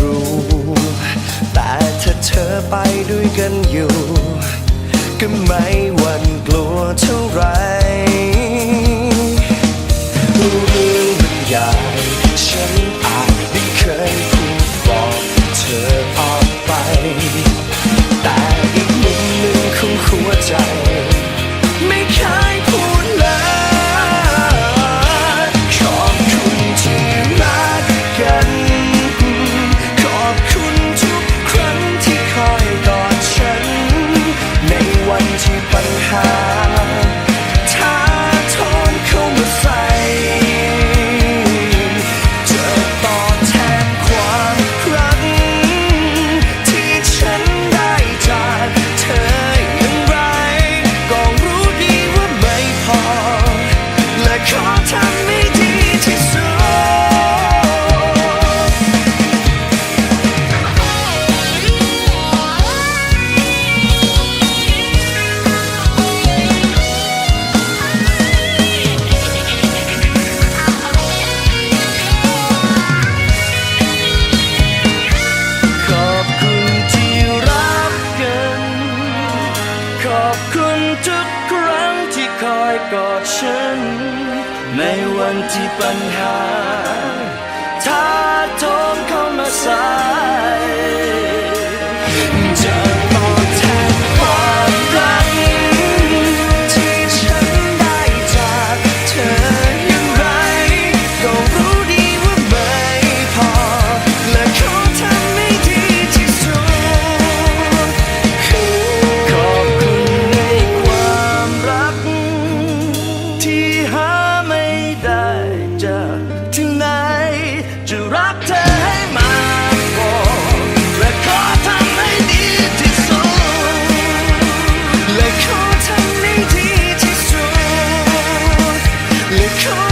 รู้ แต่ถ้าเธอไปด้วยกันอยู่ ก็ไม่หวั่นกลัวเท่าไหรรู้ ดฉัน ในวันที่ปัญหาท้าทมเข้ามาสา could